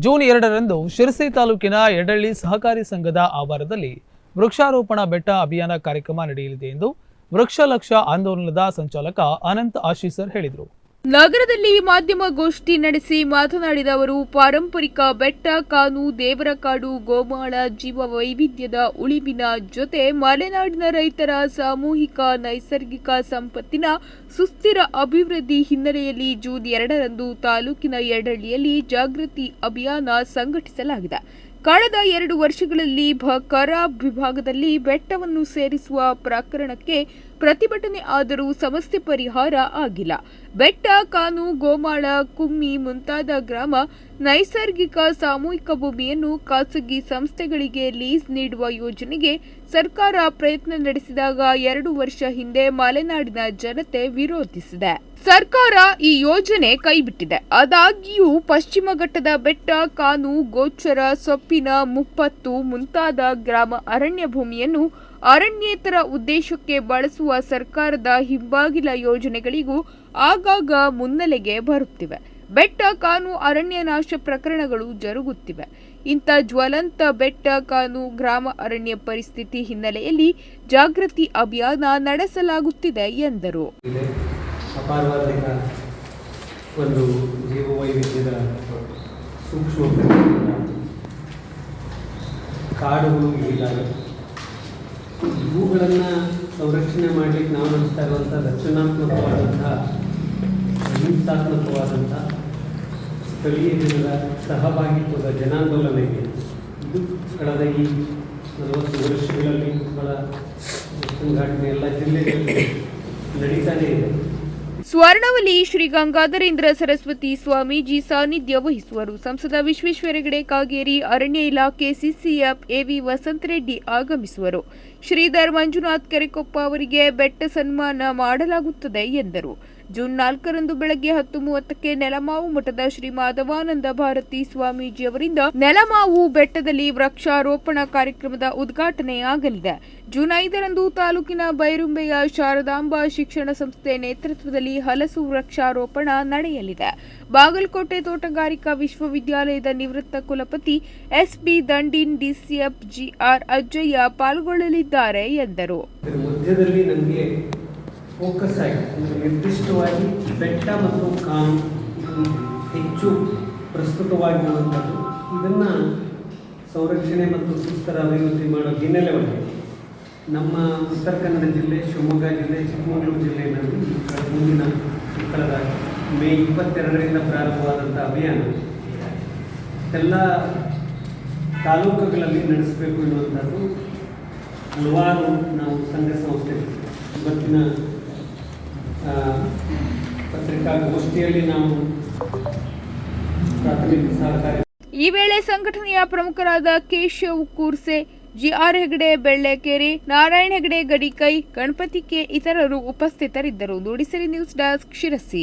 June ಎರಡರಂದು ಶಿರಸಿ ತಾಲೂಕಿನ ಎಡಳ್ಳಿ ಸಹಕಾರಿ ಸಂಘದ ಆವಾರದಲ್ಲಿ ವೃಕ್ಷಾರೋಪಣ ಬೆಟ್ಟ ಅಭಿಯಾನ ಕಾರ್ಯಕ್ರಮ ನಡೆಯಲಿದೆ ಎಂದು ವೃಕ್ಷ ಲಕ್ಷ ಆಂದೋಲನದ ಸಂಚಾಲಕ ಅನಂತ್ ಆಶೀಸರ್ ಹೇಳಿದರು. ನಗರದಲ್ಲಿ ಮಾಧ್ಯಮ ಗೋಷ್ಠಿ ನಡೆಸಿ ಮಾತನಾಡಿದ ಅವರು, ಪಾರಂಪರಿಕ ಬೆಟ್ಟ, ಕಾನು, ದೇವರಕಾಡು, ಗೋಮಾಳ ಜೀವ ವೈವಿಧ್ಯದ ಉಳಿವಿನ ಜೊತೆ ಮಲೆನಾಡಿನ ರೈತರ ಸಾಮೂಹಿಕ ನೈಸರ್ಗಿಕ ಸಂಪತ್ತಿನ ಸುಸ್ಥಿರ ಅಭಿವೃದ್ಧಿ ಹಿನ್ನೆಲೆಯಲ್ಲಿ ಜೂನ್ ಎರಡರಂದು ತಾಲೂಕಿನ ಎರಡಳ್ಳಿಯಲ್ಲಿ ಜಾಗೃತಿ ಅಭಿಯಾನ ಸಂಘಟಿಸಲಾಗಿದೆ. ಕಳೆದ ಎರಡು ವರ್ಷಗಳಲ್ಲಿ ಬಕರ ವಿಭಾಗದಲ್ಲಿ ಬೆಟ್ಟವನ್ನು ಸೇರಿಸುವ ಪ್ರಕರಣಕ್ಕೆ ಪ್ರತಿಭಟನೆ ಆದರೂ ಸಮಸ್ಯೆ ಪರಿಹಾರ ಆಗಿಲ್ಲ. ಬೆಟ್ಟ, ಕಾನು, ಗೋಮಾಳ, ಕುಮ್ಮಿ ಮುಂತಾದ ಗ್ರಾಮ ನೈಸರ್ಗಿಕ ಸಾಮೂಹಿಕ ಭೂಮಿಯನ್ನು ಖಾಸಗಿ ಸಂಸ್ಥೆಗಳಿಗೆ ಲೀಸ್ ನೀಡುವ ಯೋಜನೆಗೆ ಸರ್ಕಾರ ಪ್ರಯತ್ನ ನಡೆಸಿದಾಗ ಎರಡು ವರ್ಷ ಹಿಂದೆ ಮಲೆನಾಡಿನ ಜನತೆ ವಿರೋಧಿಸಿದೆ. ಸರ್ಕಾರ ಈ ಯೋಜನೆ ಕೈಬಿಟ್ಟಿದೆ. ಆದಾಗ್ಯೂ ಪಶ್ಚಿಮ ಘಟ್ಟದ ಬೆಟ್ಟ, ಕಾನು, ಗೋಚರ, ಸೊಪ್ಪಿನ ಮುಪ್ಪತ್ತು ಮುಂತಾದ ಗ್ರಾಮ ಅರಣ್ಯ ಭೂಮಿಯನ್ನು ಅರಣ್ಯೇತರ ಉದ್ದೇಶಕ್ಕೆ ಬಳಸುವ ಸರ್ಕಾರದ ಹಿಂಬಾಗಿಲ ಯೋಜನೆಗಳಿಗೂ ಆಗಾಗ ಮುನ್ನೆಲೆಗೆ ಬರುತ್ತಿವೆ. ಬೆಟ್ಟ, ಕಾನು, ಅರಣ್ಯ ನಾಶ ಪ್ರಕರಣಗಳು ಜರುಗುತ್ತಿವೆ. ಇಂಥ ಜ್ವಲಂತ ಬೆಟ್ಟ, ಕಾನು, ಗ್ರಾಮ ಅರಣ್ಯ ಪರಿಸ್ಥಿತಿ ಹಿನ್ನೆಲೆಯಲ್ಲಿ ಜಾಗೃತಿ ಅಭಿಯಾನ ನಡೆಸಲಾಗುತ್ತಿದೆ ಎಂದರು. ಒಂದು ಜೀವವೈವಿಧ್ಯದ ಸೂಕ್ಷ್ಮ ಕಾಡುಗಳು ಇವುಗಳನ್ನು ಸಂರಕ್ಷಣೆ ಮಾಡಲಿಕ್ಕೆ ನಾವು ನಡೆಸ್ತಾ ಇರುವಂಥ ರಚನಾತ್ಮಕವಾದಂಥ ಹಿಂಸಾತ್ಮಕವಾದಂಥ ಸ್ಥಳೀಯ ಜನರ ಸಹಭಾಗಿತ್ವದ ಜನಾಂದೋಲನ ಇದೆ. ಇದು ಕಳೆದ ಈ ನಲವತ್ತು ವರ್ಷಗಳಲ್ಲಿ ಬಹಳ ಘಟನೆ ಎಲ್ಲ ಜಿಲ್ಲೆಗಳಲ್ಲಿ ನಡೀತಾನೇ ಇದೆ. ಸ್ವರ್ಣವಲಿ ಶ್ರೀ ಗಂಗಾಧರೇಂದ್ರ ಸರಸ್ವತಿ ಸ್ವಾಮೀಜಿ ಸಾನ್ನಿಧ್ಯ ವಹಿಸುವರು. ಸಂಸದ ವಿಶ್ವೇಶ್ವರ ಹೆಗಡೆ ಕಾಗೇರಿ ಅರಣ್ಯ ಇಲಾಖೆ ಸಿಸಿಎಫ್ ಎವಿ ವಸಂತ ರೆಡ್ಡಿ ಆಗಮಿಸುವರು. ಶ್ರೀಧರ್ ಮಂಜುನಾಥ್ ಕೆರೆಕೊಪ್ಪ ಅವರಿಗೆ ಬೆಟ್ಟ ಸನ್ಮಾನ ಮಾಡಲಾಗುತ್ತದೆ ಎಂದರು. ಜೂನ್ ನಾಲ್ಕರಂದು ಬೆಳಗ್ಗೆ ಹತ್ತು ಮೂವತ್ತಕ್ಕೆ ನೆಲಮಾವು ಮಠದ ಶ್ರೀ ಮಾಧವಾನಂದ ಭಾರತಿ ಸ್ವಾಮೀಜಿ ಅವರಿಂದ ನೆಲಮಾವು ಬೆಟ್ಟದಲ್ಲಿ ವೃಕ್ಷಾರೋಪಣ ಕಾರ್ಯಕ್ರಮದ ಉದ್ಘಾಟನೆಯಾಗಲಿದೆ ಜೂನ್ ಐದರಂದು ತಾಲೂಕಿನ ಬೈರುಂಬೆಯ ಶಾರದಾಂಬಾ ಶಿಕ್ಷಣ ಸಂಸ್ಥೆ ನೇತೃತ್ವದಲ್ಲಿ ಹಲಸು ವೃಕ್ಷಾರೋಪಣ ನಡೆಯಲಿದೆ. ಬಾಗಲಕೋಟೆ ತೋಟಗಾರಿಕಾ ವಿಶ್ವವಿದ್ಯಾಲಯದ ನಿವೃತ್ತ ಕುಲಪತಿ SB Dandin DCF GR Ajjayya ಪಾಲ್ಗೊಳ್ಳಲಿದ್ದಾರೆ ಎಂದರು. ಫೋಕಸ್ ಆಗಿ ನಿರ್ದಿಷ್ಟವಾಗಿ ಬೆಟ್ಟ ಮತ್ತು ಕಾನು ಇದು ಹೆಚ್ಚು ಪ್ರಸ್ತುತವಾಗಿರುವಂಥದ್ದು. ಇದನ್ನು ಸಂರಕ್ಷಣೆ ಮತ್ತು ಸುಸ್ಥರ ಅಭಿವೃದ್ಧಿ ಮಾಡೋ ಹಿನ್ನೆಲೆ ಒಳಗೆ ನಮ್ಮ ಉತ್ತರ ಕನ್ನಡ ಜಿಲ್ಲೆ, ಶಿವಮೊಗ್ಗ ಜಿಲ್ಲೆ, ಚಿಕ್ಕಮಗಳೂರು ಜಿಲ್ಲೆಯಲ್ಲಿ ಮುಂದಿನ ಕಳೆದ ಮೇ ಇಪ್ಪತ್ತೆರಡರಿಂದ ಪ್ರಾರಂಭವಾದಂಥ ಅಭಿಯಾನ. ಎಲ್ಲ ತಾಲೂಕುಗಳಲ್ಲಿ ನಡೆಸಬೇಕು ಎನ್ನುವಂಥದ್ದು. ಹಲವಾರು ನಾವು ಸಂಘ ಸಂಸ್ಥೆಗಳು ಈ ವೇಳೆ ಸಂಘಟನೆಯ ಪ್ರಮುಖರಾದ Keshav Kurse, G R Hegde, Bellekere, Narayana Hegde, Gadikai, Ganapati K ಇತರರು ಉಪಸ್ಥಿತರಿದ್ದರು. Nudisiri news desk Sirsi.